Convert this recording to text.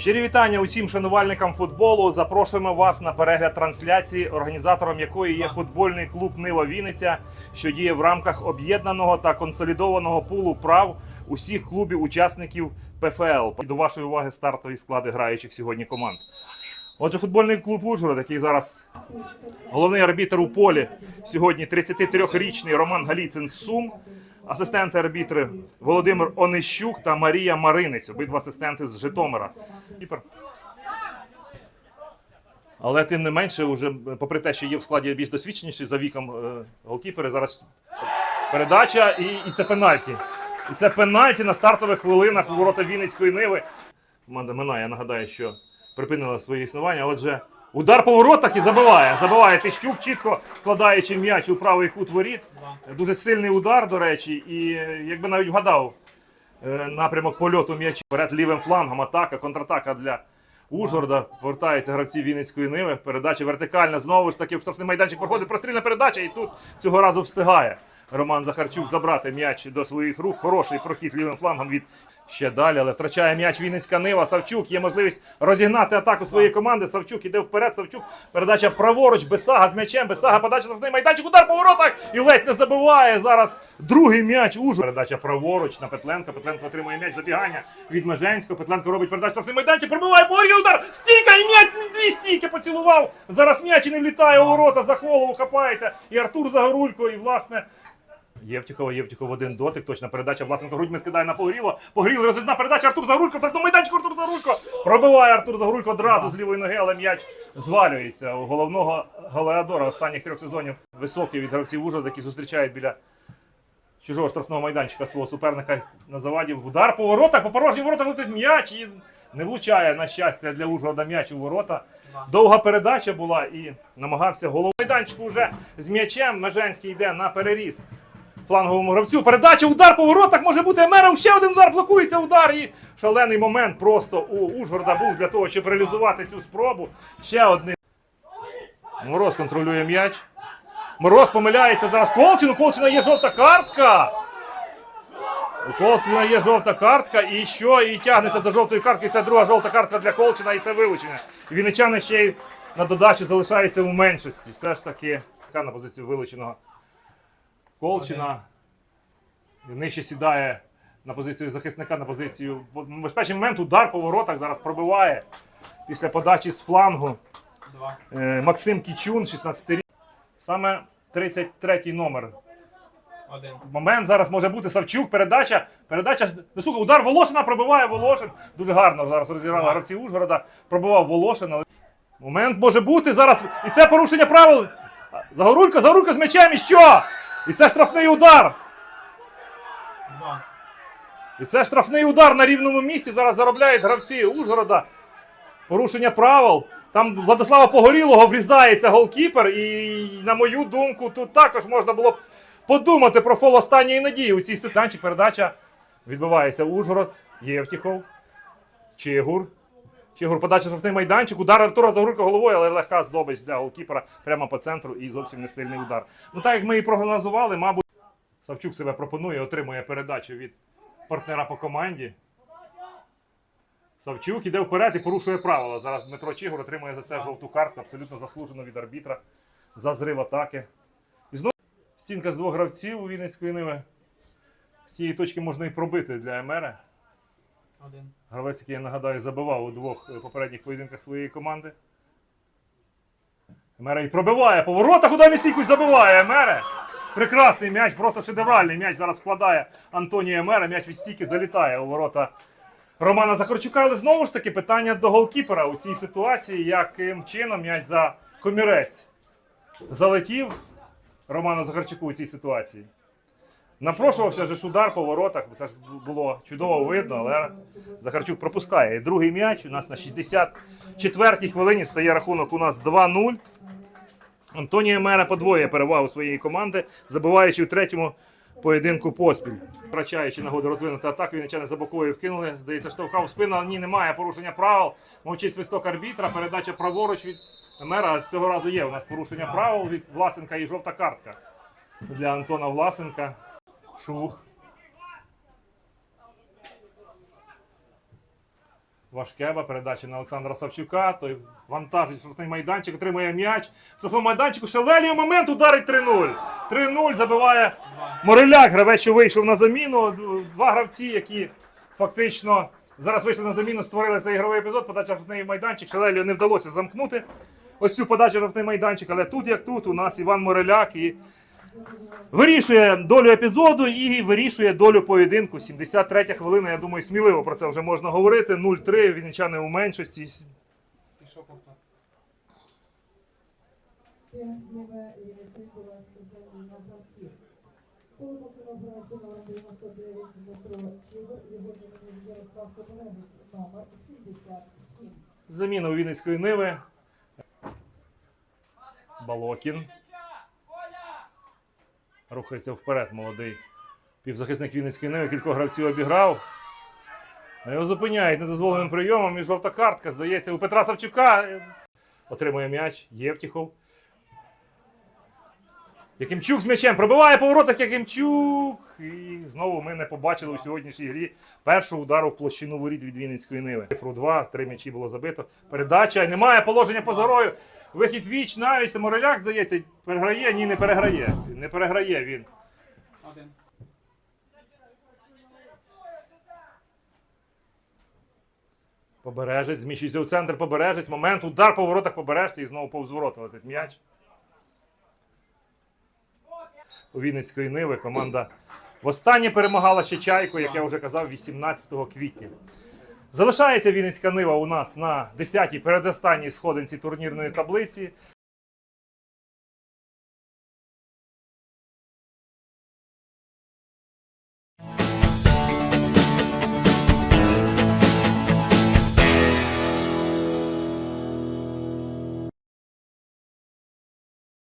Щирі вітання усім шанувальникам футболу. Запрошуємо вас на перегляд трансляції, організатором якої є футбольний клуб Нива Вінниця, що діє в рамках об'єднаного та консолідованого пулу прав усіх клубів-учасників ПФЛ. До вашої уваги стартові склади граючих сьогодні команд. Отже, футбольний клуб Ужгород, який зараз головний арбітр у полі сьогодні 33-річний Роман Галіцин Сум. Асистенти арбітри Володимир Онищук та Марія Маринець, обидва асистенти з Житомира. Але тим не менше, уже, попри те, що є в складі більш досвідченіші за віком е, голкіпери, зараз передача і, і це пенальті. І це пенальті на стартових хвилинах у ворота Вінницької Ниви. Команда Минає, я нагадаю, що припинила своє існування. Отже, удар по воротах і забиває. Забиває Тищук, чітко вкладаючи м'яч у правий кут воріт. Дуже сильний удар, до речі, і якби навіть вгадав е, напрямок польоту м'яча перед лівим флангом, атака, контратака для Ужгорода. Повертаються гравці Вінницької Ниви. Передача вертикальна. Знову ж таки, в штрафний майданчик проходить прострільна передача, і тут цього разу встигає. Роман Захарчук забрати м'яч до своїх рук. Хороший прохід лівим флангом від ще далі, але втрачає м'яч Вінницька Нива. Савчук є можливість розігнати атаку своєї команди. Савчук іде вперед. Савчук передача праворуч. Бесага з м'ячем. Бесага подача на штрафний майданчик. Удар по воротах і ледь не забиває зараз другий м'яч. Ужгород. Передача праворуч на Петленка. Петленко отримує м'яч забігання від Меженського. Петленко робить передачу штрафний майданчик. Пробиває порій удар. Стійка і м'яч дві стійки поцілував. Зараз м'яч і не влітає у ворота. За голову хапається. І Артур Загорулько. І власне. Євтіхова, Євтіхов один дотик, точна передача. Власенко грудьми скидає на Погріло. Погріло, розрізна передача. Артур Загорулько, в штрафному майданчику Артур Загорулько. Пробиває Артур Загорулько одразу з лівої ноги, але м'яч звалюється. У головного Галеадора останніх трьох сезонів високий від гравців Ужгорода, які зустрічають біля чужого штрафного майданчика свого суперника на заваді. Удар по воротах, по порожніх воротах летить м'яч і не влучає, на щастя, для Ужгорода м'яч у ворота. Довга передача була і намагався голову майданчику вже з м'ячем. Меженський йде на переріз фланговому гравцю. Передача, удар по воротах може бути Емеров. Ще один удар, блокується удар. І шалений момент просто у Ужгорода був для того, щоб реалізувати цю спробу. Ще один. Мороз контролює м'яч. Мороз помиляється зараз Колчин. У Колчина є жовта картка. У Колчина є жовта картка. І що? І тягнеться за жовтою карткою. Це друга жовта картка для Колчина, і це вилучення. І Вінничани ще й на додачу залишаються у меншості. Все ж таки, така на позицію вилученого Колчина. Нижче сідає на позицію захисника, на позицію. Безпечний момент, удар по воротах зараз пробиває після подачі з флангу. Два. Е, Максим Кічун, 16 рік. Саме 33 номер. Один. Момент зараз може бути Савчук. Передача. Передача. Ну, слухай, удар Волошина пробиває Волошин. Дуже гарно зараз розіграли гравці Ужгорода. Пробивав Волошин. Але... Момент може бути зараз. І це порушення правил. Загорулько, Загорулько з м'ячем. І що? І це штрафний удар. І це штрафний удар на рівному місці. Зараз заробляють гравці Ужгорода. Порушення правил. Там Владислава Погорілого врізається голкіпер. І, на мою думку, тут також можна було б подумати про фол останньої надії. У цій ситуації передача відбувається Ужгород, Євтіхов, Чигур. Чигур подача штрафний майданчик. Удар Артура Загорулька головою, але легка здобич для голкіпера прямо по центру і зовсім не сильний удар. Ну так як ми і прогнозували, мабуть, Савчук себе пропонує, отримує передачу від партнера по команді. Савчук іде вперед і порушує правила. Зараз Дмитро Чигур отримує за це жовту картку, абсолютно заслужено від арбітра за зрив атаки. І знову стінка з двох гравців у Вінницької ниви. З цієї точки можна і пробити для Емера. Один. Гравець, який я нагадаю, забивав у двох е, попередніх поєдинках своєї команди. Емера і пробиває по воротах, удар стійку забиває Емере. Прекрасний м'яч, просто шедевральний м'яч зараз вкладає Антонія Емера. М'яч від стійки залітає у ворота Романа Захарчука. Але знову ж таки питання до голкіпера у цій ситуації, яким чином м'яч за комірець залетів Роману Захарчуку у цій ситуації. Напрошувався ж удар по воротах, це ж було чудово видно, але Захарчук пропускає. І другий м'яч у нас на 64-й хвилині стає рахунок у нас 2-0. Антонія Мера подвоює перевагу своєї команди, забиваючи у третьому поєдинку поспіль. Втрачаючи нагоду розвинути атаку, вінничани за боковою вкинули. Здається, штовхав спину, ні, немає порушення правил. Мовчить свисток арбітра, передача праворуч від Мера. А з цього разу є у нас порушення правил від Власенка і жовта картка для Антона Власенка. Шух. Вашкеба, передача на Олександра Савчука. Той вантажить штрафний майданчик, отримує м'яч. В штрафному майданчику Шелеліо момент ударить 3-0. 3-0 забиває Мореляк, гравець, що вийшов на заміну. Два гравці, які фактично зараз вийшли на заміну, створили цей ігровий епізод. Подача в штрафний майданчик. Шелеліо не вдалося замкнути ось цю подачу в майданчик. Але тут, як тут, у нас Іван Мореляк і вирішує долю епізоду і вирішує долю поєдинку. 73 хвилина. Я думаю, сміливо про це вже можна говорити. 0-3, вінничани у меншості. Пішов повтор. Тягнева Єлисейкова заміна гравців. Полупокинув гравцю номер 99 Дмитро Чігор, його замінив Ярослав Кобилевець, номер 77. Заміна у Вінницької Ниви. Балокін. Рухається вперед молодий півзахисник Вінницької Ниви. Кількох гравців обіграв. Його зупиняють недозволеним прийомом і жовта картка. Здається, у Петра Савчука отримує м'яч. Євтіхов. Якимчук з м'ячем. Пробиває по воротах Якимчук. І знову ми не побачили у сьогоднішній грі першого удару в площину воріт від Вінницької Ниви. Цифру 2, три м'ячі було забито. Передача. Немає положення поза грою. Вихід віч навіть. Мороляк, здається, переграє. Ні, не переграє. Не переграє він. Один. Побережець, зміщується у центр побережець. Момент, удар по воротах побережця і знову повз ворота летить м'яч. У Вінницької Ниви команда востаннє перемагала ще чайку, як я вже казав, 18 квітня. Залишається Вінницька Нива у нас на 10-й передостанній сходинці турнірної таблиці.